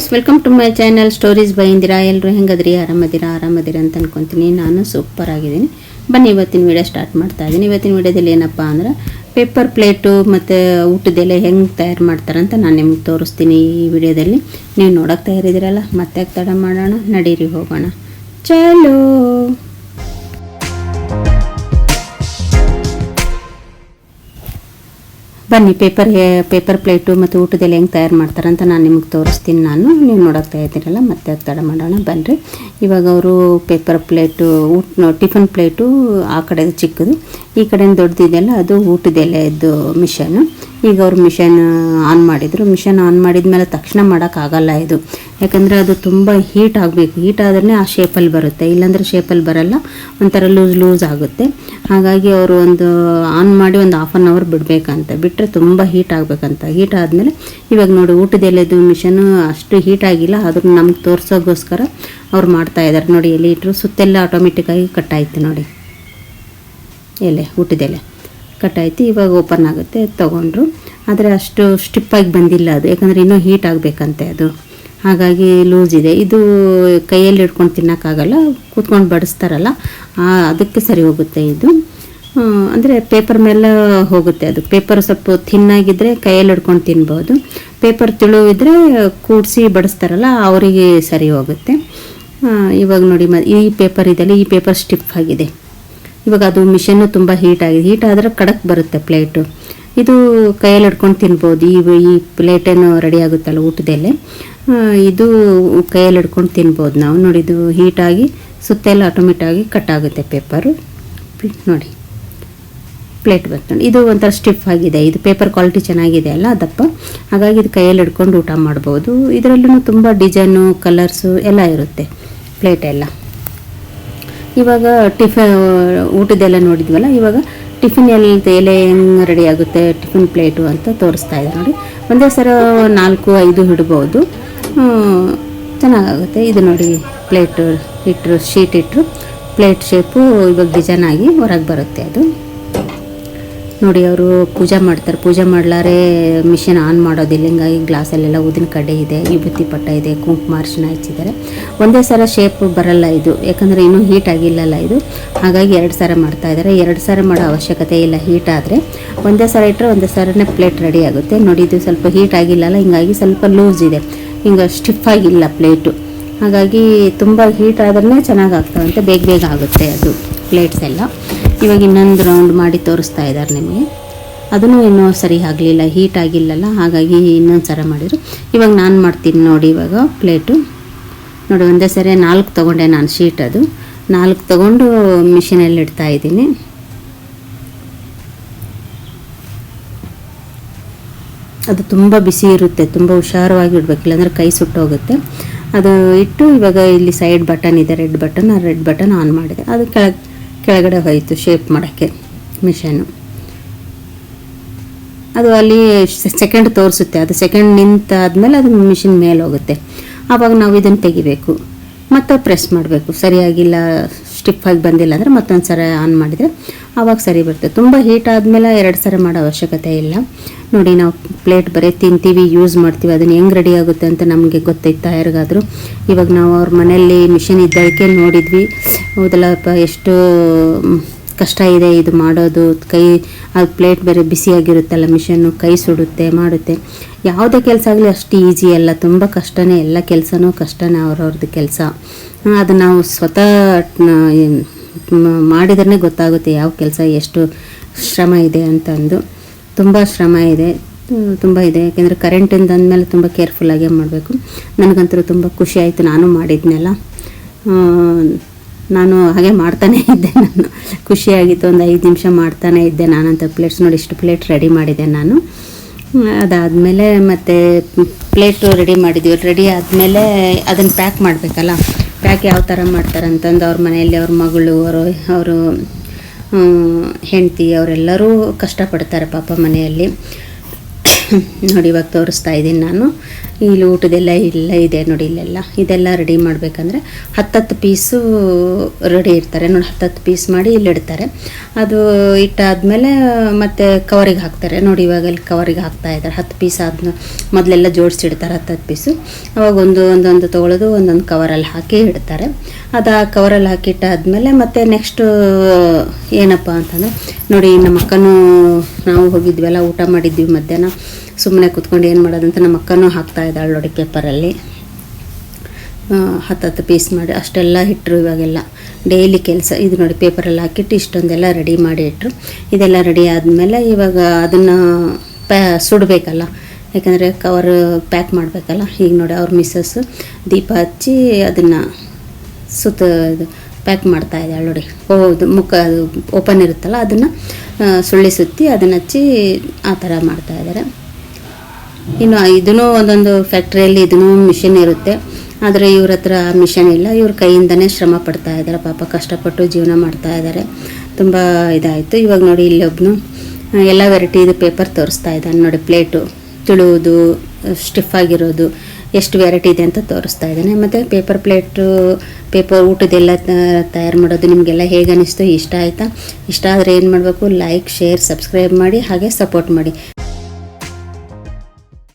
Friends welcome to my channel stories by Indira ಎಲ್ಲರೂ ಹೆಂಗದ್ರಿ? ಆರಾಮದಿರಾ? ಆರಾಮದಿರ ಅಂತ ಅನ್ಕೊತೀನಿ. ನಾನು ಸೂಪರ್ ಆಗಿದ್ದೀನಿ. ಬನ್ನಿ, ಇವತ್ತಿನ ವೀಡಿಯೋ ಸ್ಟಾರ್ಟ್ ಮಾಡ್ತಾ ಇದ್ದೀನಿ. ಇವತ್ತಿನ ವೀಡಿಯೋದಲ್ಲಿ ಏನಪ್ಪ ಅಂದ್ರೆ ಪೇಪರ್ ಪ್ಲೇಟು ಮತ್ತು ಊಟದೆಲೆ ಹೆಂಗೆ ತಯಾರು ಮಾಡ್ತಾರಂತ ನಾನು ನಿಮ್ಗೆ ತೋರಿಸ್ತೀನಿ ಈ ವಿಡಿಯೋದಲ್ಲಿ ನೀವು ನೋಡೋಕೆ ತಯಾರಿದ್ದೀರಲ್ಲ, ಮತ್ತೆ ತಡ ಮಾಡೋಣ. ನಡೀರಿ, ಹೋಗೋಣ. ಚಲೋ! ಬನ್ನಿ ಪೇಪರ್ ಪೇಪರ್ ಪ್ಲೇಟು ಮತ್ತು ಊಟದಲ್ಲಿ ಹೆಂಗೆ ತಯಾರು ಮಾಡ್ತಾರಂತ ನಾನು ನಿಮಗೆ ತೋರಿಸ್ತೀನಿ ನಾನು. ನೀವು ನೋಡೋಕೆ ಇದ್ದೀರಲ್ಲ ಮತ್ತೆ ತಡ ಮಾಡೋಣ ಬನ್ನಿರಿ ಇವಾಗ ಅವರು ಪೇಪರ್ ಪ್ಲೇಟು ಊಟ ಟಿಫನ್ ಪ್ಲೇಟು ಆ ಕಡೆದು ಚಿಕ್ಕದು. ಈ ಕಡೆಯಿಂದ ದೊಡ್ಡದಿದೆಯಲ್ಲ ಅದು ಊಟದೆಲೆದು ಮಿಷನ್. ಈಗ ಅವ್ರು ಮಿಷನ್ ಆನ್ ಮಾಡಿದರು. ಮಿಷನ್ ಆನ್ ಮಾಡಿದ ಮೇಲೆ ತಕ್ಷಣ ಮಾಡೋಕ್ಕಾಗಲ್ಲ ಇದು. ಯಾಕಂದರೆ ಅದು ತುಂಬ ಹೀಟ್ ಆಗಬೇಕು. ಹೀಟ್ ಆದ್ರೆ ಆ ಶೇಪಲ್ಲಿ ಬರುತ್ತೆ. ಇಲ್ಲಾಂದರೆ ಶೇಪಲ್ಲಿ ಬರಲ್ಲ. ಒಂಥರ ಲೂಸ್ ಲೂಸ್ ಆಗುತ್ತೆ. ಹಾಗಾಗಿ ಅವರು ಒಂದು ಆನ್ ಮಾಡಿ ಒಂದು ಹಾಫ್ ಆನ್ ಅವರ್ ಬಿಡಬೇಕಂತ. ಬಿಟ್ಟರೆ ತುಂಬ ಹೀಟ್ ಆಗಬೇಕಂತ. ಹೀಟ್ ಆದಮೇಲೆ ಇವಾಗ ನೋಡಿ ಊಟದ ಎಲೆದು ಮಿಷನು ಅಷ್ಟು ಹೀಟ್ ಆಗಿಲ್ಲ. ಅದನ್ನು ನಮ್ಗೆ ತೋರಿಸೋಕ್ಕೋಸ್ಕರ ಅವ್ರು ಮಾಡ್ತಾ ಇದ್ದಾರೆ. ನೋಡಿ ಎಲೆ ಇಟ್ಟರು ಸುತ್ತೆಲ್ಲ ಆಟೋಮೆಟಿಕ್ಕಾಗಿ ಕಟ್ಟಾಯಿತು ನೋಡಿ. ಎಲೆ ಹುಟ್ಟಿದೆಲೆ ಆಯ್ತು ಇವಾಗ ಓಪನ್ ಆಗುತ್ತೆ, ತೊಗೊಂಡ್ರು. ಆದರೆ ಅಷ್ಟು ಸ್ಟಿಪ್ಪಾಗಿ ಬಂದಿಲ್ಲ ಅದು. ಯಾಕಂದರೆ ಇನ್ನೂ ಹೀಟ್ ಆಗಬೇಕಂತೆ ಅದು. ಹಾಗಾಗಿ ಲೂಸ್ ಇದೆ. ಇದು ಕೈಯಲ್ಲಿ ಹಿಡ್ಕೊಂಡು ತಿನ್ನೋಕ್ಕಾಗಲ್ಲ, ಕೂತ್ಕೊಂಡು ಬಡಿಸ್ತಾರಲ್ಲ ಅದಕ್ಕೆ ಸರಿ ಹೋಗುತ್ತೆ ಇದು. ಅಂದರೆ ಪೇಪರ್ ಮೇಲೆ ಹೋಗುತ್ತೆ ಅದು. ಪೇಪರ್ ಸ್ವಲ್ಪ ಥಿನ್ನಾಗಿದ್ದರೆ ಕೈಯಲ್ಲಿ ಹಿಡ್ಕೊಂಡು ತಿನ್ಬೋದು. ಪೇಪರ್ ತಿಳು ಇದ್ದರೆ ಕೂಡಿಸಿ ಬಡಿಸ್ತಾರಲ್ಲ, ಅವರಿಗೆ ಸರಿ ಹೋಗುತ್ತೆ. ಇವಾಗ ನೋಡಿ ಮ, ಈ ಪೇಪರ್ ಇದೆಯಲ್ಲ, ಈ ಪೇಪರ್ ಸ್ಟಿಫ್ ಆಗಿದೆ. ಇವಾಗ ಅದು ಮಿಷನ್ನು ತುಂಬ ಹೀಟ್ ಆಗಿದೆ. ಹೀಟ್ ಆದರೆ ಕಡಕ್ ಬರುತ್ತೆ ಪ್ಲೇಟು ಇದು ಕೈಯಲ್ಲಿ ಹಿಡ್ಕೊಂಡು ತಿನ್ಬೋದು. ಈ ಈ ಪ್ಲೇಟೇನು ರೆಡಿ ಆಗುತ್ತಲ್ಲ ಊಟದಲ್ಲೇ. ಇದು ಕೈಯಲ್ಲಿ ಹಿಡ್ಕೊಂಡು ತಿನ್ಬೋದು ನಾವು. ನೋಡಿ, ಇದು ಹೀಟಾಗಿ ಸುತ್ತೆಲ್ಲ ಆಟೋಮೆಟಾಗಿ ಕಟ್ ಆಗುತ್ತೆ ಪೇಪರು ನೋಡಿ ಪ್ಲೇಟ್ ಬಂತು. ಇದು ಒಂಥರ ಸ್ಟಿಫ್ ಆಗಿದೆ. ಇದು ಪೇಪರ್ ಕ್ವಾಲಿಟಿ ಚೆನ್ನಾಗಿದೆ ಅಲ್ಲ ದಪ್ಪ. ಹಾಗಾಗಿ ಇದು ಕೈಯಲ್ಲಿ ಹಿಡ್ಕೊಂಡು ಊಟ ಮಾಡ್ಬೋದು. ಇದರಲ್ಲೂ ತುಂಬ ಡಿಸೈನು ಕಲರ್ಸು ಎಲ್ಲ ಇರುತ್ತೆ ಪ್ಲೇಟ್ ಎಲ್ಲ. ಇವಾಗ ಟಿಫನ್ ಊಟದೆಲ್ಲ ನೋಡಿದ್ವಲ್ಲ, ಇವಾಗ ಟಿಫಿನ್ ಎಲ್ಲಿ ಎಲೆ ಹೆಂಗೆ ರೆಡಿ ಆಗುತ್ತೆ, ಟಿಫಿನ್ ಪ್ಲೇಟು ಅಂತ ತೋರಿಸ್ತಾ ಇದೆ ನೋಡಿ. ಒಂದೇ ಸರ ನಾಲ್ಕು, ಐದು ಹಿಡ್ಬೋದು ಚೆನ್ನಾಗಾಗುತ್ತೆ. ಇದು ನೋಡಿ, ಪ್ಲೇಟು ಇಟ್ಟರು ಶೀಟ್ ಇಟ್ಟರು ಪ್ಲೇಟ್ ಶೇಪು ಇವಾಗ ಡಿಸೈನ್ ಆಗಿ ಹೊರಗೆ ಬರುತ್ತೆ ಅದು. ನೋಡಿ ಅವರು ಪೂಜೆ ಮಾಡ್ತಾರೆ. ಪೂಜೆ ಮಾಡ್ಲಾರೆ ಮಿಷಿನ್ ಆನ್ ಮಾಡೋದಿಲ್ಲ. ಹಿಂಗಾಗಿ ಗ್ಲಾಸಲ್ಲೆಲ್ಲ ಊದಿನ ಕಡ್ಡೆ ಇದೆ ವಿಭೂತಿ ಪಟ್ಟ ಇದೆ, ಕುಂಕುಮ ಅರಿಶಿನ ಹಚ್ಚಿದ್ದಾರೆ. ಒಂದೇ ಸಲ ಶೇಪ್ ಬರಲ್ಲ ಇದು. ಯಾಕಂದರೆ ಇನ್ನೂ ಹೀಟ್ ಆಗಿಲ್ಲಲ್ಲ ಇದು. ಹಾಗಾಗಿ ಎರಡು ಸಾರ ಮಾಡ್ತಾ ಇದ್ದಾರೆ. ಎರಡು ಸಾರ ಮಾಡೋ ಅವಶ್ಯಕತೆ ಇಲ್ಲ ಹೀಟ್ ಆದರೆ. ಒಂದೇ ಸಲ ಇಟ್ಟರೆ ಒಂದೇ ಸಾರನೇ ಪ್ಲೇಟ್ ರೆಡಿ ಆಗುತ್ತೆ. ನೋಡಿ ಇದು ಸ್ವಲ್ಪ ಹೀಟ್ ಆಗಿಲ್ಲಲ್ಲ, ಹಿಂಗಾಗಿ ಸ್ವಲ್ಪ ಲೂಸ್ ಇದೆ. ಹಿಂಗೆ ಸ್ಟಿಫ್ ಆಗಿಲ್ಲ ಪ್ಲೇಟು ಹಾಗಾಗಿ ತುಂಬ ಹೀಟ್ ಆದ್ರೆ ಚೆನ್ನಾಗಿ ಆಗ್ತಾವಂತೆ. ಬೇಗ ಬೇಗ ಆಗುತ್ತೆ ಅದು ಪ್ಲೇಟ್ಸ್ ಎಲ್ಲ. ಇವಾಗ ಇನ್ನೊಂದು ರೌಂಡ್ ಮಾಡಿ ತೋರಿಸ್ತಾ ಇದ್ದಾರೆ ನಿಮಗೆ. ಅದನ್ನು ಇನ್ನೂ ಸರಿ ಆಗಲಿಲ್ಲ ಹೀಟ್ ಆಗಿಲ್ಲಲ್ಲ, ಹಾಗಾಗಿ ಇನ್ನೊಂದು ಸರ ಮಾಡಿದರು. ಇವಾಗ ನಾನು ಮಾಡ್ತೀನಿ ನೋಡಿ ಇವಾಗ ಪ್ಲೇಟು ನೋಡಿ, ಒಂದೇ ಸರಿ ನಾಲ್ಕು ತೊಗೊಂಡೆ ನಾನು ಶೀಟ್ ಅದು. ನಾಲ್ಕು ತೊಗೊಂಡು ಮಿಷಿನಲ್ಲಿ ಇಡ್ತಾ ಇದ್ದೀನಿ. ಅದು ತುಂಬ ಬಿಸಿ ಇರುತ್ತೆ, ತುಂಬ ಹುಷಾರವಾಗಿ ಇಡಬೇಕು, ಇಲ್ಲಾಂದರೆ ಕೈ ಸುಟ್ಟೋಗುತ್ತೆ. ಅದು ಇಟ್ಟು ಇವಾಗ ಇಲ್ಲಿ ಸೈಡ್ ಬಟನ್ ಇದೆ ರೆಡ್ ಬಟನ್ ಆ ರೆಡ್ ಬಟನ್ ಆನ್ ಮಾಡಿದೆ. ಅದು ಕೆಳಗೆ ಕೆಳಗಡೆ ಹೋಯಿತು ಶೇಪ್ ಮಾಡೋಕ್ಕೆ ಮಿಷನು ಅದು ಅಲ್ಲಿ ಸೆಕೆಂಡ್ ತೋರಿಸುತ್ತೆ. ಅದು ಸೆಕೆಂಡ್ ನಿಂತಾದಮೇಲೆ ಅದು ಮಿಷಿನ್ ಮೇಲೆ ಹೋಗುತ್ತೆ. ಆವಾಗ ನಾವು ಇದನ್ನು ತೆಗಿಬೇಕು. ಮತ್ತೆ ಪ್ರೆಸ್ ಮಾಡಬೇಕು. ಸರಿಯಾಗಿಲ್ಲ ಸ್ಟಿಫ್ ಆಗಿ ಬಂದಿಲ್ಲ ಅಂದರೆ ಮತ್ತೊಂದು ಸರಿ ಆನ್ ಮಾಡಿದರೆ ಆವಾಗ ಸರಿ ಬರುತ್ತೆ. ತುಂಬ ಹೀಟ್ ಆದಮೇಲೆ ಎರಡು ಸರಿ ಮಾಡೋ ಅವಶ್ಯಕತೆ ಇಲ್ಲ. ನೋಡಿ ನಾವು ಪ್ಲೇಟ್ ಬರೀ ತಿಂತೀವಿ ಯೂಸ್ ಮಾಡ್ತೀವಿ, ಅದನ್ನು ಹೆಂಗೆ ರೆಡಿ ಆಗುತ್ತೆ ಅಂತ ನಮಗೆ ಗೊತ್ತೈತಾ ಯಾರಿಗಾದರೂ ಇವಾಗ ನಾವು ಅವ್ರ ಮನೆಯಲ್ಲಿ ಮಿಷಿನ್ ಇದ್ದಕ್ಕೆ ನೋಡಿದ್ವಿ. ಹೌದಲ್ಲಪ್ಪ ಎಷ್ಟು ಕಷ್ಟ ಇದೆ ಇದು ಮಾಡೋದು. ಕೈ ಅದು ಪ್ಲೇಟ್ ಬೇರೆ ಬಿಸಿಯಾಗಿರುತ್ತಲ್ಲ ಮಿಷನ್ನು ಕೈ ಸುಡುತ್ತೆ, ಮಾಡುತ್ತೆ. ಯಾವುದೇ ಕೆಲಸ ಆಗಲಿ ಅಷ್ಟು ಈಸಿ ಅಲ್ಲ. ತುಂಬ ಕಷ್ಟನೇ, ಎಲ್ಲ ಕೆಲಸನೂ ಕಷ್ಟನೇ ಅವ್ರವ್ರದ್ದು ಕೆಲಸ. ಅದು ನಾವು ಸ್ವತಃ ಮಾಡಿದ್ರೆ ಗೊತ್ತಾಗುತ್ತೆ ಯಾವ ಕೆಲಸ, ಎಷ್ಟು ಶ್ರಮ ಇದೆ ಅಂತಂದು. ತುಂಬ ಶ್ರಮ ಇದೆ, ತುಂಬ ಇದೆ. ಯಾಕೆಂದರೆ ಕರೆಂಟಿಂದ ಅಂದಮೇಲೆ ತುಂಬ ಕೇರ್ಫುಲ್ಲಾಗೇ ಮಾಡಬೇಕು? ನನಗಂತೂ ತುಂಬ ಖುಷಿ ಆಯಿತು, ನಾನು ಮಾಡಿದ್ನೆಲ್ಲ. ನಾನು ಹಾಗೆ ಮಾಡ್ತಾನೇ ಇದ್ದೆ, ನಾನು ಖುಷಿಯಾಗಿತ್ತು ಒಂದು ಐದು ನಿಮಿಷ ಮಾಡ್ತಾನೇ ಇದ್ದೆ, ನಾನಂತ ಪ್ಲೇಟ್ಸ್ ನೋಡಿ, ಇಷ್ಟು ಪ್ಲೇಟ್ ರೆಡಿ ಮಾಡಿದೆ ನಾನು. ಅದಾದಮೇಲೆ ಮತ್ತು ಪ್ಲೇಟು ರೆಡಿ ಮಾಡಿದ್ವಿ. ರೆಡಿ ಆದಮೇಲೆ ಅದನ್ನು ಪ್ಯಾಕ್ ಮಾಡಬೇಕಲ್ಲ? ಪ್ಯಾಕ್ ಯಾವ ಥರ ಮಾಡ್ತಾರೆ ಅಂತಂದು ಅವ್ರ ಮನೆಯಲ್ಲಿ ಅವ್ರ ಮಗಳು, ಅವರು ಅವರು ಹೆಂಡತಿ ಅವರೆಲ್ಲರೂ ಕಷ್ಟಪಡ್ತಾರೆ ಪಾಪ ಮನೆಯಲ್ಲಿ. ನೋಡಿ, ಇವಾಗ ತೋರಿಸ್ತಾ ಇದ್ದೀನಿ ನಾನು. ಇಲ್ಲಿ ಲೂಟದೆಲ್ಲ ಇಲ್ಲ, ಇದೆ ನೋಡಿ ಇಲ್ಲೆಲ್ಲ. ಇದೆಲ್ಲ ರೆಡಿ ಮಾಡಬೇಕಂದ್ರೆ ಹತ್ತತ್ತು ಪೀಸು ರೆಡಿ ಇರ್ತಾರೆ. ನೋಡಿ, ಹತ್ತತ್ತು ಪೀಸ್ ಮಾಡಿ ಇಲ್ಲಿ ಇಡ್ತಾರೆ. ಅದು ಇಟ್ಟಾದಮೇಲೆ ಮತ್ತೆ ಕವರಿಗೆ ಹಾಕ್ತಾರೆ. ನೋಡಿ ಇವಾಗ ಇಲ್ಲಿ ಕವರಿಗೆ ಹಾಕ್ತಾ ಇದ್ದಾರೆ. ಹತ್ತು ಪೀಸ್ ಆದ ಮೊದಲೆಲ್ಲ ಜೋಡಿಸಿಡ್ತಾರೆ ಹತ್ತತ್ತು ಪೀಸು ಅವಾಗ ಒಂದು, ಒಂದೊಂದು ತೊಗೊಳೋದು, ಒಂದೊಂದು ಕವರಲ್ಲಿ ಹಾಕಿ ಇಡ್ತಾರೆ. ಅದು ಆ ಕವರಲ್ಲಿ ಹಾಕಿಟ್ಟಾದಮೇಲೆ ಮತ್ತೆ ನೆಕ್ಸ್ಟು ಏನಪ್ಪ ಅಂತಂದರೆ, ನೋಡಿ, ನಮ್ಮ ಅಕ್ಕನೂ ನಾವು ಹೋಗಿದ್ವಲ್ಲ, ಊಟ ಮಾಡಿದ್ವಿ ಮಧ್ಯಾಹ್ನ. ಸುಮ್ಮನೆ ಕೂತ್ಕೊಂಡು ಏನು ಮಾಡೋದಂತ ನಮ್ಮ ಅಕ್ಕನೂ ಹಾಕ್ತಾ ಇದ್ದಾಳೆ ನೋಡಿ ಪೇಪರಲ್ಲಿ ಹತ್ತು ಹತ್ತು ಪೀಸ್ ಮಾಡಿ ಅಷ್ಟೆಲ್ಲ ಇಟ್ಟರು ಇವಾಗೆಲ್ಲ. ಡೈಲಿ ಕೆಲಸ, ಇದು ನೋಡಿ ಪೇಪರಲ್ಲಿ ಹಾಕಿಟ್ಟು ಇಷ್ಟೊಂದೆಲ್ಲ ರೆಡಿ ಮಾಡಿ ಇಟ್ಟರು ಇದೆಲ್ಲ ರೆಡಿ ಆದಮೇಲೆ ಇವಾಗ ಅದನ್ನು ಪ್ಯಾ ಸುಡಬೇಕಲ್ಲ. ಯಾಕಂದರೆ ಕವರ್ ಪ್ಯಾಕ್ ಮಾಡಬೇಕಲ್ಲ. ಈಗ ನೋಡಿ ಅವ್ರ ಮಿಸ್ಸಸ್ಸು ದೀಪ ಹಚ್ಚಿ ಅದನ್ನು ಸುತ್ತ ಇದು ಪ್ಯಾಕ್ ಮಾಡ್ತಾ ಇದ್ದಾಳೆ ನೋಡಿ. ಹೌದು ಮುಖ ಓಪನ್ ಇರುತ್ತಲ್ಲ, ಅದನ್ನು ಸುಳ್ಳಿ ಸುತ್ತಿ ಅದನ್ನು ಹಚ್ಚಿ ಆ ಥರ ಮಾಡ್ತಾ ಇದ್ದಾರೆ. ಇನ್ನು ಇದೂ ಒಂದೊಂದು ಫ್ಯಾಕ್ಟ್ರಿಯಲ್ಲಿ ಇದೂ ಮಿಷಿನ್ ಇರುತ್ತೆ. ಆದರೆ ಇವ್ರ ಹತ್ರ ಮಿಷನ್ ಇಲ್ಲ. ಇವ್ರ ಕೈಯಿಂದನೇ ಶ್ರಮ ಪಡ್ತಾ ಇದ್ದಾರೆ. ಪಾಪ ಕಷ್ಟಪಟ್ಟು ಜೀವನ ಮಾಡ್ತಾ ಇದ್ದಾರೆ. ತುಂಬ ಇದಾಯಿತು. ಇವಾಗ ನೋಡಿ ಇಲ್ಲಿ ಒಬ್ಬನು ಎಲ್ಲ ವೆರೈಟಿದು ಪೇಪರ್ ತೋರಿಸ್ತಾ ಇದ್ದಾನೆ. ನೋಡಿ ಪ್ಲೇಟು ತುಳುವುದು ಸ್ಟಿಫ್ ಆಗಿರೋದು, ಎಷ್ಟು ವೆರೈಟಿ ಇದೆ ಅಂತ ತೋರಿಸ್ತಾ ಇದ್ದಾನೆ. ಮತ್ತು ಪೇಪರ್ ಪ್ಲೇಟು ಪೇಪರ್ ಊಟದೆಲ್ಲ ತಯಾರು ಮಾಡೋದು ನಿಮಗೆಲ್ಲ ಹೇಗೆ ಅನ್ನಿಸ್ತು ಇಷ್ಟ ಆಯಿತಾ? ಇಷ್ಟ ಆದರೆ ಏನು ಮಾಡಬೇಕು? ಲೈಕ್ ಶೇರ್ ಸಬ್ಸ್ಕ್ರೈಬ್ ಮಾಡಿ, ಹಾಗೆ ಸಪೋರ್ಟ್ ಮಾಡಿ.